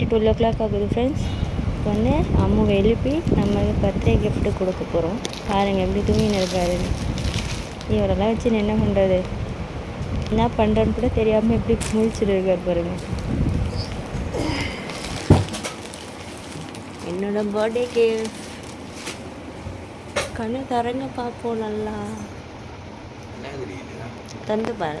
Twelve o'clock ஆகுது friends இப்போ வந்து அம்மாவை எழுப்பி நம்ம பர்த்டே gift கொடுக்க போகிறோம் பாருங்கள் எப்படி தூங்கின்னு இருக்காருன்னு இவரெல்லாம் வச்சு என்ன பண்ணுறது என்ன பண்ணுறேன்னு கூட தெரியாமல் எப்படி முழிச்சிட்டு இருக்கார் பாருங்க. என்னோட பர்த்டேக்கு கண்ணு திறங்க பார்ப்போம் நல்லா. தந்து பாரு.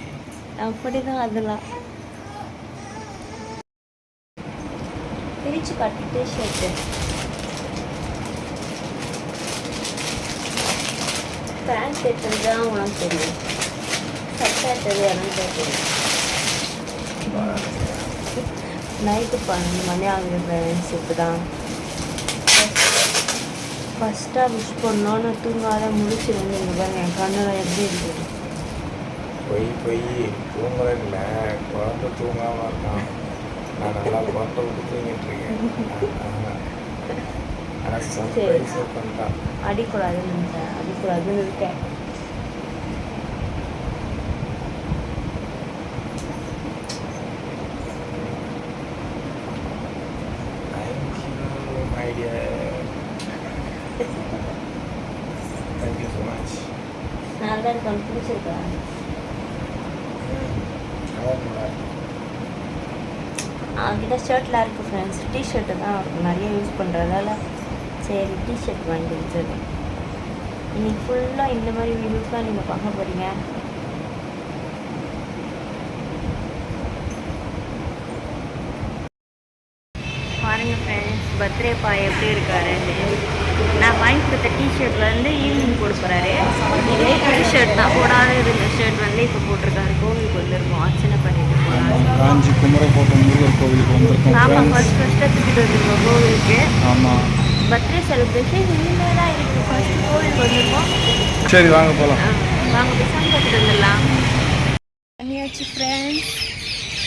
அப்படிதான் அதெல்லாம். பிரிச்சு காட்டிட்டு ஷர்ட்டு பேண்ட் எடுத்தது தான் உனக்கு தெரியும். சட்டை எடுத்தது எனக்கு தெரியும். நைட்டு பன்னெண்டு மணி ஆகுது ஃப்ரெண்ட்ஸ் இப்போ தான் ஃபஸ்ட்டாக விஷ் பண்ணோன்னு தூங்காத முடிச்சிருந்து இங்கே பாருங்க என் கண்ணில் எப்படி இருக்குது? பொய் பொய் தூங்குறேன்ல. குழந்தை தூங்காம இருக்கான். நான் நல்லா குழந்தை விட்டு தூங்கிட்டு இருக்கேன். அடிக்கூடாதுன்னு அடிக்கூடாதுன்னு இருக்கேன். Thank you my dear thank you so much நல்லா அவங்கிட்ட பிடிச்சிருக்கா இருக்கு ஷர்ட்லாம் இருக்குது ஃப்ரெண்ட்ஸ் டிஷர்ட்டு தான் அவருக்கு நிறைய யூஸ் பண்ணுறதால சரி டிஷர்ட் வாங்கி வச்சிருக்கேன் இன்னைக்கு ஃபுல்லாக இந்த மாதிரி வீடியோஸ் தான் நீங்கள் பார்க்க போகிறீங்க பாருங்க ஃப்ரெண்ட்ஸ் பர்த்டே பா எப்படி இருக்காரு? நான் வாங்கி கொடுத்த டிஷர்ட் வந்து ஈவினிங் போட போகிறாரு இதே டிஷர்ட் தான். போடாத இருந்த ஷர்ட் வந்து இப்போ போட்டிருக்காரு. கோவிலுக்கு வந்திருக்கோம். அர்ச்சனை பண்ணிட்டு போகிறாரு காஞ்சி குமரக்கோட்டம் முருகர் கோவிலுக்கு வந்திருக்கோம் ஆமாம். ஃபர்ஸ்ட் ஃபர்ஸ்ட்டாக தூக்கிட்டு வந்திருக்கோம் கோவிலுக்கு. ஆமாம் பர்த்டே செலிப்ரேஷன் இனிமேல் தான் இருக்குது ஃபர்ஸ்ட் கோவிலுக்கு வந்திருக்கோம். சரி வாங்க போகலாம் வாங்க பேசாம பார்த்துட்டு வந்துடலாம். பண்ணியாச்சு ஃப்ரெண்ட்ஸ்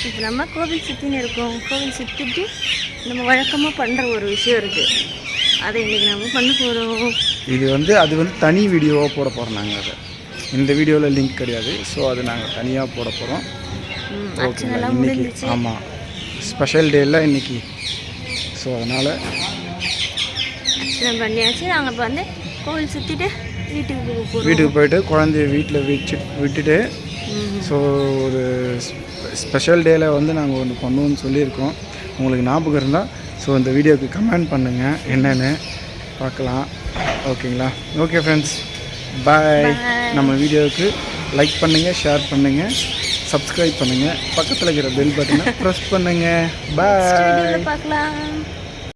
இப்போ நம்ம கோவில் சுற்றின்னு இருக்கோம். கோவில் சுற்றிட்டு நம்ம வழக்கமாக பண்ணுற ஒரு விஷயம் இருக்குது அதை இன்றைக்கி நம்ம பண்ண போகிறோம் இது வந்து அது வந்து தனி வீடியோவாக போட போகிறோம் நாங்கள் அதை. இந்த வீடியோவில் லிங்க் கிடையாது. ஸோ அது நாங்கள் தனியாக போட போகிறோம் ஓகேங்களா முடிஞ்சிச்சு. ஆமாம் ஸ்பெஷல் டேயில் இன்னைக்கு. ஸோ அதனால் அர்ச்சனை பண்ணியாச்சு. நாங்கள் இப்போ வந்து கோவில் சுற்றிட்டு வீட்டுக்கு வீட்டுக்கு போயிட்டு குழந்தைய வீட்டில் வச்சு விட்டுட்டு ஸோ ஒரு ஸ்பெஷல் டேயில் வந்து நாங்கள் ஒன்று பண்ணுவோம்னு சொல்லியிருக்கோம். உங்களுக்கு ஞாபகம் இருந்தால் ஸோ இந்த வீடியோக்கு கமெண்ட் பண்ணுங்கள் என்னென்னு பார்க்கலாம். ஓகேங்களா? Okay friends bye. நம்ம வீடியோவுக்கு லைக் பண்ணுங்கள் ஷேர் பண்ணுங்கள் சப்ஸ்கிரைப் பண்ணுங்கள் பக்கத்தில் இருக்கிற பெல் பட்டனை ப்ரெஸ் பண்ணுங்கள் பாய் பார்க்கலாம்.